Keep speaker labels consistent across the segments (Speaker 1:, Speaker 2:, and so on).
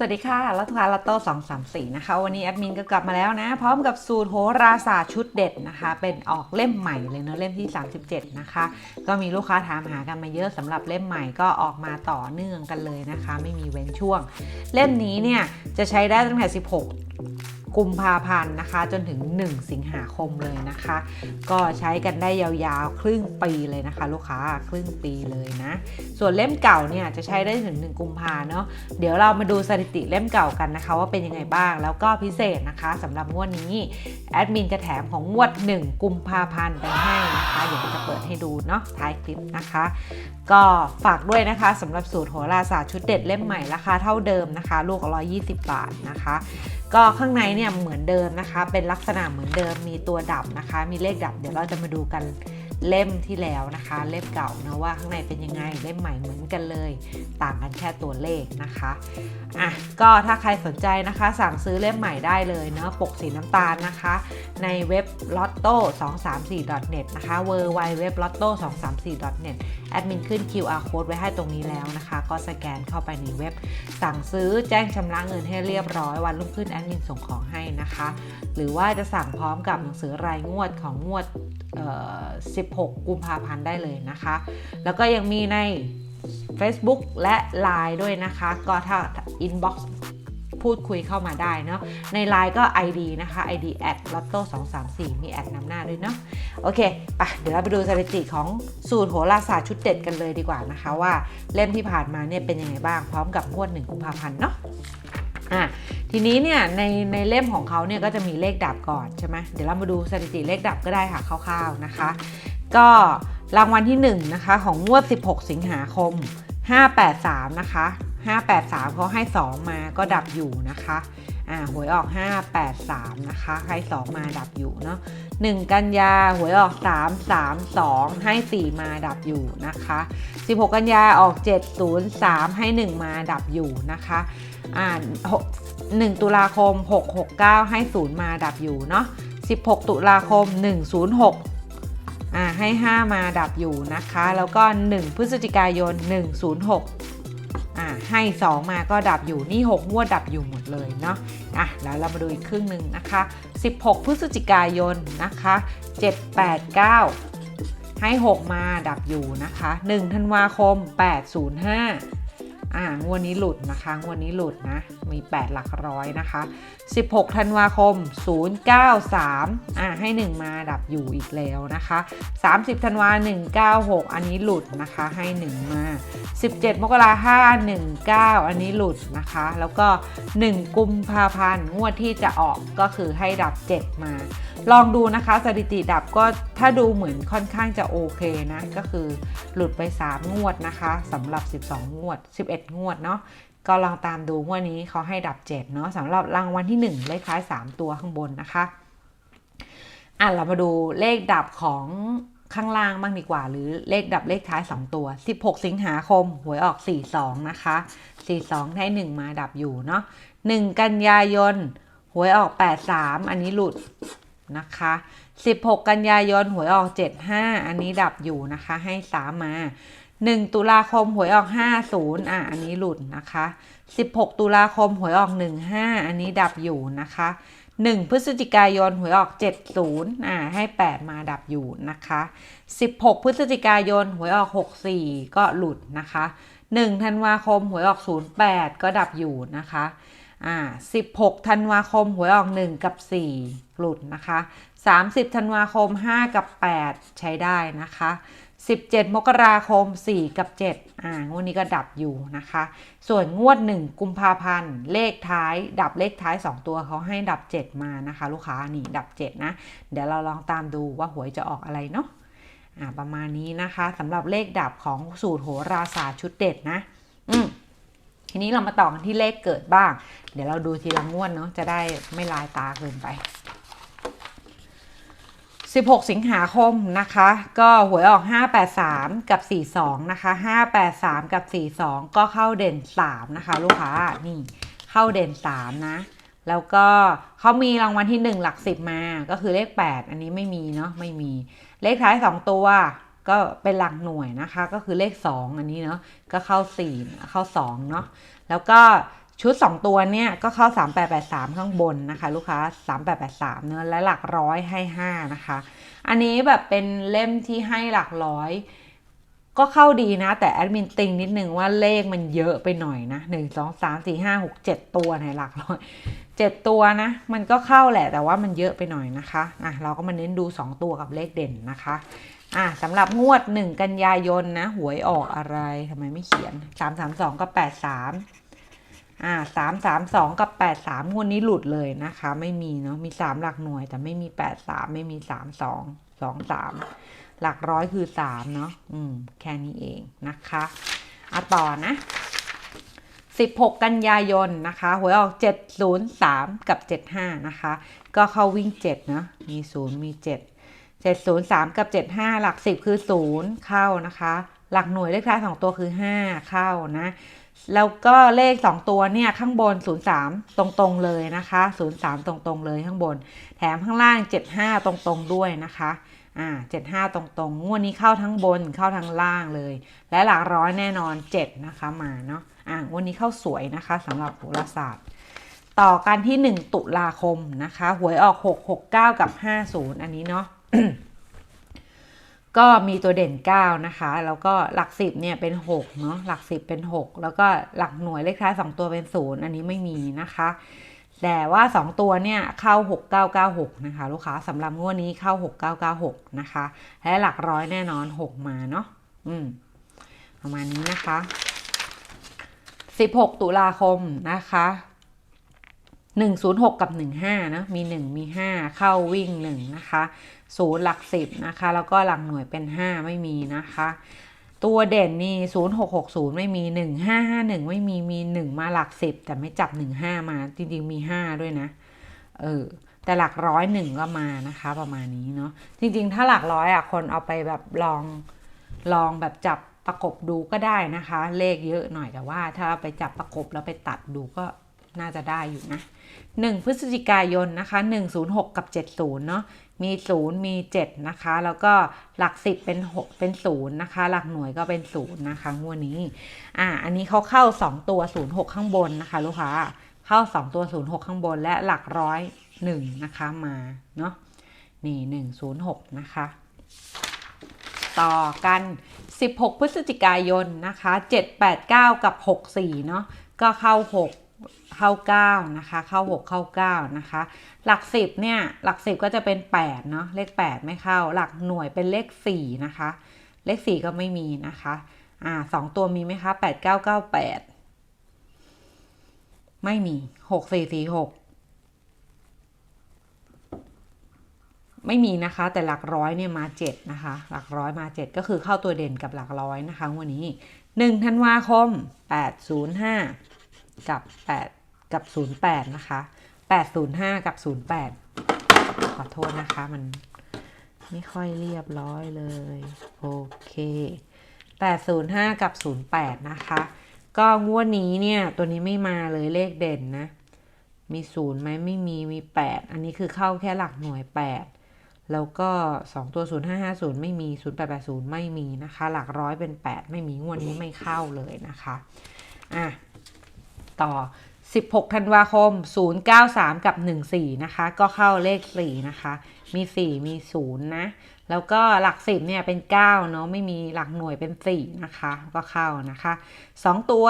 Speaker 1: สวัสดีค่ะ รัตวาลัตโต้สองสามสี่นะคะ วันนี้แอดมินก็กลับมาแล้วนะ พร้อมกับสูตรโหราศาสตร์ชุดเด็ดนะคะ เป็นออกเล่มใหม่เลยเนะเล่มที่ 37 นะคะ ก็มีลูกค้าถามหากันมาเยอะสำหรับเล่มใหม่ก็ออกมาต่อเนื่องกันเลยนะคะ ไม่มีเว้นช่วง เล่มนี้เนี่ยจะใช้ได้ตั้งแต่ 16 กุมภาพันธ์นะคะ จนถึง 1 สิงหาคมเลยนะคะ ก็ใช้กันได้ยาวๆ ครึ่งปีเลยนะคะ ลูกค้าครึ่งปีเลยนะ ส่วนเล่มเก่าเนี่ยจะใช้ได้ถึง 1 กุมภาเนาะเดี๋ยวเรามาดูสถิติเล่มเก่ากันนะคะ ว่าเป็นยังไงบ้างแล้วก็พิเศษนะคะสำหรับงวดนี้แอดมินจะแถมของงวด 1 กุมภาพันธ์ไปให้นะคะเดี๋ยวจะเปิดให้ดูเนาะท้ายคลิปนะคะ ก็ฝากด้วยนะคะสำหรับสูตรโหราศาสตร์ชุดเด็ดเล่มใหม่ราคาเท่าเดิมนะคะ ลูกละ120 บาทนะคะ ก็ข้างในเนี่ยเหมือนเดิมนะคะ เป็นลักษณะเหมือนเดิมมีตัวดับนะคะ มีเลขดับเดี๋ยวเราจะมาดูกัน เล่มที่แล้วนะคะ เล่มเก่านะว่าข้างในเป็นยังไงเล่มใหม่เหมือนกันเลย ต่างกันแค่ตัวเลขนะคะอะก็ถ้าใครสนใจนะคะ สั่งซื้อเล่มใหม่ได้เลยเนาะปกสีน้ำตาลนะคะ ในเว็บ lotto 2 3 4 net นะคะ w w w lotto 2 3 4 net แอดมินขึ้น QR code ไว้ให้ตรงนี้แล้วนะคะ ก็สแกนเข้าไปในเว็บ สั่งซื้อแจ้งชำระเงินให้เรียบร้อยวันรุ่งขึ้นแอดมินส่งของให้นะคะ หรือว่าจะสั่งพร้อมกับหนังสือรายงวดของงวด 16 กุมภาพันธ์ได้เลยนะคะ แล้วก็ยังมีใน Facebook และ Line ด้วยนะคะ ก็ถ้า inbox พูดคุยเข้ามาได้เนาะ ใน Line ก็ ID นะคะ ID at lotto 2 3 4มีแอดนำหน้าด้วยเนาะ โอเคไปเดี๋ยวเราไปดูสถิติของสูตรโหราศาสตร์ชุดเด็ดกันเลยดีกว่านะคะ ว่าเล่มที่ผ่านมาเนี่ยเป็นยังไงบ้างพร้อมกับงวด1กุมภาพันธ์เนาะ อะ ทีนี้เนี่ยในในเล่มของเขาเนี่ยก็จะมีเลขดับก่อนใช่ไหมเดี๋ยวเรามาดูสถิติเลขดับก็ได้ค่ะคร่าวๆนะคะ ก็รางวัลที่1นะคะของงวด 16 สิงหาคม 583 นะคะ 583เขาให้ 2 มาก็ดับอยู่นะคะอ่าหวยออก 583 นะคะ ให้ 2 มาดับอยู่เนาะ1กันยาหวยออก 332 ให้ 4 มาดับอยู่นะคะ 16 กันยาออก 703 ให้ 1 มาดับอยู่นะคะ 1 ตุลาคม 669 ให้ 0 มาดับอยู่เนาะ 16 ตุลาคม 106อ่าให้ 5 มาดับอยู่นะคะ แล้วก็ 1 พฤศจิกายน 106อ่าให้ 2 มาก็ดับอยู่นี่ 6 งวดดับอยู่หมดเลยเนาะอะแล้วเรามาดูอีกครึ่งหนึ่งนะคะ 16 พฤศจิกายนนะคะ 789 ให้ 6 มาดับอยู่นะคะ 1 ธันวาคม 805 อ่างวดนี้หลุดนะคะงวดนี้หลุดนะมี 8 หลักร้อยนะคะ 16 ธันวาคม 093 อ่าให้ 1 มาดับอยู่อีกแล้วนะคะ 30 ธันวา 196 อันนี้หลุดนะคะให้ 1 มา 17 มกราคม519อันนี้หลุดนะคะ แล้วก็ 1 กุมภาพันธ์งวดที่จะออกก็คือให้ดับ 7 มา ลองดูนะคะสถิติดับก็ถ้าดูเหมือนค่อนข้างจะโอเคนะก็คือหลุดไป 3 งวดนะคะสำหรับ 12 งวด 11งวดเนาะก็ลองตามดูงวดนี้เขาให้ดับ 7 เนาะสำหรับรางวัลที่ 1 เลขท้าย 3 ตัวข้างบนนะคะ อะ เรามาดูเลขดับของข้างล่างบ้างดีกว่า หรือเลขดับเลขท้าย 2 ตัว 16 สิงหาคม หวยออก 42 นะคะ 42ให้1มาดับอยู่เนาะ1 กันยายน หวยออก 83 อันนี้หลุดนะคะ 16 กันยายน หวยออก 75 อันนี้ดับอยู่นะคะ ให้3มา 1 ตุลาคมหวยออก 50 อะ อันนี้หลุดนะคะ 16 ตุลาคมหวยออก 15 อันนี้ดับอยู่นะคะ 1 พฤศจิกายนหวยออก 70 อ่า ให้ 8 มาดับอยู่นะคะ 16 พฤศจิกายนหวยออก 64 ก็หลุดนะคะ 1 ธันวาคมหวยออก 08 ก็ดับอยู่นะคะอ่า16 ธันวาคมหวยออก 1 กับ 4 หลุดนะคะ 30 ธันวาคม 5 กับ 8 ใช้ได้นะคะ 17 มกราคม 4 กับ 7 อ่างวดนี้ก็ดับอยู่นะคะ ส่วนงวด 1 กุมภาพันธ์ เลขท้าย ดับเลขท้าย 2 ตัวเขาให้ดับ 7 มานะคะ ลูกค้านี่ดับ 7 นะ เดี๋ยวเราลองตามดูว่าหวยจะออกอะไรเนาะอ่าประมาณนี้นะคะสำหรับเลขดับของสูตรโหราศาสตร์ชุดเด็ดนะ อืมทีนี้เรามาต่อกันที่เลขเกิดบ้าง เดี๋ยวเราดูทีละงวดเนาะจะได้ไม่ลายตาเกินไป 16 สิงหาคมนะคะ ก็หวยออก 583 กับ 42 นะคะ 583 กับ 42 ก็เข้าเด่น 3 นะคะ ลูกค้านี่เข้าเด่น 3 นะ แล้วก็เขามีรางวัลที่ 1 หลัก 10 มาก็คือเลข 8 อันนี้ไม่มีเนาะไม่มีเลขท้าย 2 ตัวก็เป็นหลักหน่วยนะคะ ก็คือเลข 2 อันนี้เนาะก็เข้า 4 เข้า 2 เนาะแล้วก็ ชุด 2 ตัวเนี่ยก็เข้า 3883 ข้างบนนะคะลูกค้า 3883 เนื้อและหลักร้อยให้ 5 นะคะ อันนี้แบบเป็นเล่มที่ให้หลักร้อย ก็เข้าดีนะ แต่แอดมินติงนิดนึงว่าเลขมันเยอะไปหน่อยนะ1 2 3 4 5 6 7 ตัวในหลักร้อย7 ตัวนะ มันก็เข้าแหละแต่ว่ามันเยอะไปหน่อยนะคะอะเราก็มาเน้นดู 2 ตัวกับเลขเด่นนะคะอะสำหรับงวด 1 กันยายนนะหวยออกอะไรทำไมไม่เขียน 332 กับ 83 อ่าสามสามสองกับแปดสามงวดนี้หลุดเลยนะคะ ไม่มีเนาะมีสามหลักหน่วย แต่ไม่มีแปดสามไม่มีสามสองสองสามหลักร้อยคือสามเนาะอืมแค่นี้เองนะคะอะต่อนะสิบหกกันยายนนะคะหวยออกเจ็ดศูนย์สามกับเจ็ดห้านะคะ ก็เข้าวิ่งเจ็ดนะ มีศูนย์มีเจ็ดเจ็ดศูนย์สามกับเจ็ดห้าหลักสิบคือศูนย์เข้านะคะ หลักหน่วยเลขท้ายสองตัวคือห้าเข้านะ แล้วก็เลข 2 ตัวเนี่ยข้างบน 03 ตรงๆเลยนะคะ 03 ตรงๆเลยข้างบน แถมข้างล่าง 75 ตรงๆด้วยนะคะอ่า75 ตรงๆ งวดนี้เข้าทั้งบนเข้าทั้งล่างเลย และหลักร้อยแน่นอน 7 นะคะมาเนาะอ่างวดนี้เข้าสวยนะคะสำหรับโหราศาสตร์ ต่อกันที่ 1 ตุลาคมนะคะ หวยออก 669 กับ 50 อันนี้เนาะ ก็มีตัวเด่น 9 นะคะ แล้วก็หลัก 10เนี่ยเป็น6เนาะหลัก 10 เป็น 6 แล้วก็หลักหน่วยเลขท้าย 2 ตัวเป็น 0 อันนี้ไม่มีนะคะแต่ว่า 2 ตัวเนี่ยเข้า 6996 นะคะ ลูกค้าสำหรับงวดนี้เข้า 6996 นะคะ และหลักร้อยแน่นอน 6 มาเนาะอืมประมาณนี้นะคะ 16 ตุลาคมนะคะ 106 กับ 15นะมี 1 มี 5 เข้าวิ่ง 1 นะคะศูนย์หลัก 10 นะคะ แล้วก็หลักหน่วยเป็น 5 ไม่มีนะคะ ตัวเด่นนี่ 0660 ไม่มี 1551 ไม่มีมี 1 มาหลัก 10 แต่ไม่จับ 15 มา จริงๆ มี 5 ด้วยนะ เออแต่หลักร้อยหนึ่งก็มานะคะประมาณนี้เนาะจริงๆ ถ้าหลักร้อยอะคนเอาไปแบบลองลองแบบจับประกบดูก็ได้นะคะ เลขเยอะหน่อยแต่ว่าถ้าไปจับประกบแล้วไปตัดดูก็ น่าจะได้อยู่นะ 1 พฤศจิกายนนะคะ 106 กับ 70 เนาะมี 0 มี 7 นะคะ แล้วก็หลัก 10 เป็น 6 เป็น 0 นะคะ หลักหน่วยก็เป็น 0 นะคะงวดนี้ อ่า อันนี้เขาเข้า 2 ตัว 06 ข้างบนนะคะ ลูกค้า เข้า 2 ตัว 06 ข้างบนและหลักร้อย1นะคะมาเนาะ นี่ 106 นะคะ ต่อกัน 16 พฤศจิกายนนะคะ 789 กับ 64 เนาะ ก็เข้า 6 เข้า9นะคะเข้า6เข้า9นะคะ หลัก10เนี่ยหลัก10ก็จะเป็น8เนาะเลข8ไม่เข้า หลักหน่วยเป็นเลข4นะคะ เลข4ก็ไม่มีนะคะอ่าสองตัวมีไหมคะ8 9 9 8ไม่มี6 4 4 6ไม่มีนะคะ แต่หลักร้อยเนี่ยมา7นะคะ หลักร้อยมา7ก็คือเข้าตัวเด่นกับหลักร้อยนะคะ วันนี้1ธันวาคม805 กับ 8 กับ 08 นะคะ 805 กับ 08 ขอโทษนะคะ มันไม่ค่อยเรียบร้อยเลย โอเค 805 กับ 08 นะคะ ก็งวดนี้เนี่ย ตัวนี้ไม่มาเลยเลขเด่นนะ มีศูนย์ไหมไม่มีมี 8 อันนี้คือเข้าแค่หลักหน่วย 8 แล้วก็ 2 ตัว 0550 ไม่มี 0880 ไม่มีนะคะ หลักร้อยเป็น 8 ไม่มีงวดนี้ไม่เข้าเลยนะคะ อะ ต่อ 16 ธันวาคม 093 กับ 14 นะคะ ก็เข้าเลข 4 นะคะ มี 4 มี 0 นะ แล้วก็หลัก 10 เนี่ยเป็น 9 เนาะ ไม่มีหลักหน่วยเป็น 4 นะคะ ก็เข้านะคะ 2 ตัว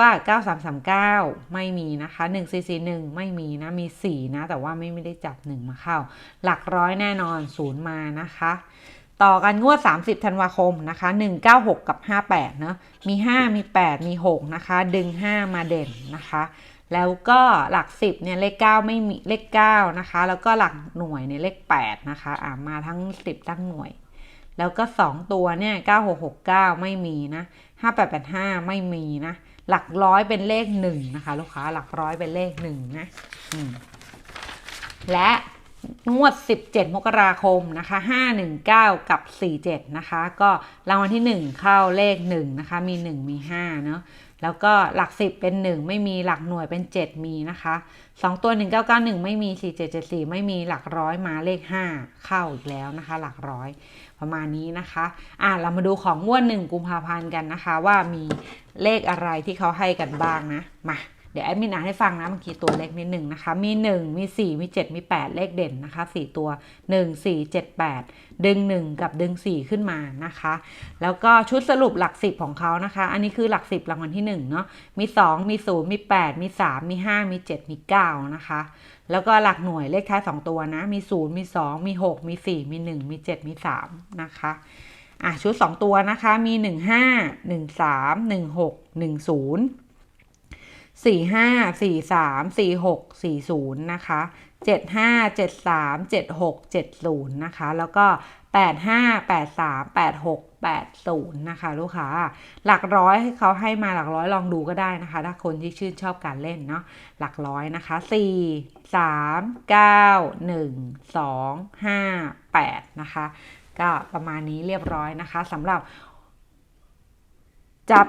Speaker 1: 9339 ไม่มีนะคะ 1441 ไม่มีนะ มี 4 นะ แต่ว่าไม่ไมได้จับ 1 มาเข้า หลักร้อยแน่นอน 0 มานะคะ ต่อกันงวด 30 ธันวาคมนะคะ 196 กับ 58 เนาะมี 5 มี 8 มี 6 นะคะ ดึง 5 มาเด่นนะคะ แล้วก็หลัก 10 เนี่ย เลข 9 ไม่มี เลข 9 นะคะ แล้วก็หลักหน่วยเนี่ย เลข 8 นะคะ อ่ามาทั้ง 10 ทั้งหน่วย แล้วก็ 2 ตัวเนี่ย 9669 ไม่มีนะ 5885 ไม่มีนะ หลักร้อยเป็นเลข 1 นะคะ ลูกค้า หลักร้อยเป็นเลข 1 นะอืมและ งวด 17 มกราคมนะคะ 519 กับ 47 นะคะ ก็รางวัลที่ 1 เข้าเลข 1 นะคะ มี 1 มี 5 เนาะแล้วก็หลัก 10 เป็น 1 ไม่มีหลักหน่วยเป็น 7 มีนะคะ 2 ตัว 1991 ไม่มี 4774 ไม่มีหลักร้อยมาเลข 5 เข้าอีกแล้วนะคะ หลักร้อยประมาณนี้นะคะ อะเรามาดูของงวด1กุมภาพันธ์กันนะคะ ว่ามีเลขอะไรที่เขาให้กันบ้างนะ มา ดี๋ยวแอดมินอ่านให้ฟังนะเมื่อกี้ตัวเลขนิดหนึ่งนะคะ มี 1 มี 4 มี 7 มี 8 เลขเด่นนะคะ 4 ตัว 1 4 7 8 ดึง 1 กับดึง 4 ขึ้นมานะคะ แล้วก็ชุดสรุปหลัก 10 ของเขานะคะ อันนี้คือหลัก 10รางวัลที่ 1 เนาะมี 2 มี 0 มี 8 มี 3 มี 5 มี 7 มี 9 นะคะ แล้วก็หลักหน่วยเลขท้าย 2 ตัวนะ มี 0 มี 2 มี 6 มี 4 มี 1 มี 7 มี 3 นะคะอะชุด 2 ตัวนะคะมี 1 5 1 3 1 6 1 0 สี่ห้าสี่สามสี่หกสี่ศูนย์นะคะเจ็ดห้าเจ็ดสามเจ็ดหกเจ็ดศูนย์นะคะ แล้วก็แปดห้าแปดสามแปดหกแปดศูนย์นะคะลูกค้า หลักร้อยให้เขาให้มาหลักร้อยลองดูก็ได้นะคะ ถ้าคนที่ชื่นชอบการเล่นเนาะหลักร้อยนะคะสี่สามเก้าหนึ่งสองห้าแปดนะคะ ก็ประมาณนี้เรียบร้อยนะคะสำหรับจับ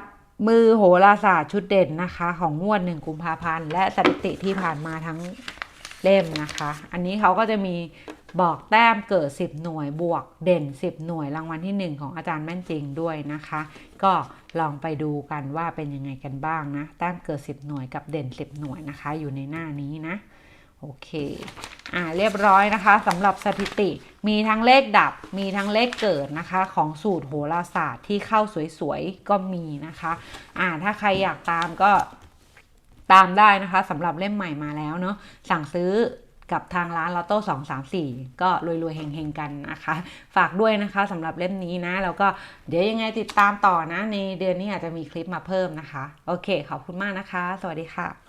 Speaker 1: มือโหราศาสตร์ชุดเด่นนะคะ ของงวดหนึ่งกุมภาพันธ์และสถิติที่ผ่านมาทั้งเล่มนะคะ อันนี้เขาก็จะมีบอกแต้มเกิด 10 หน่วยบวกเด่น 10 หน่วยรางวัลที่ 1 ของอาจารย์แม่นจริงด้วยนะคะ ก็ลองไปดูกันว่าเป็นยังไงกันบ้างนะ แต้มเกิด 10 หน่วยกับเด่น 10 หน่วยนะคะ อยู่ในหน้านี้นะ โอเคอ่าเรียบร้อยนะคะสำหรับสถิติมีทั้งเลขดับมีทั้งเลขเกิดนะคะ ของสูตรโหราศาสตร์ที่เข้าสวยๆ ก็มีนะคะอ่าถ้าใครอยากตามก็ตามได้นะคะสำหรับเล่มใหม่มาแล้วเนาะสั่งซื้อกับทางร้านลอตโต้สองสามสี่ก็รวยๆเฮงๆกันนะคะ ฝากด้วยนะคะสำหรับเล่มนี้นะ แล้วก็เดี๋ยวยังไงติดตามต่อนะ ในเดือนนี้อาจจะมีคลิปมาเพิ่มนะคะ โอเค ขอบคุณมากนะคะ สวัสดีค่ะ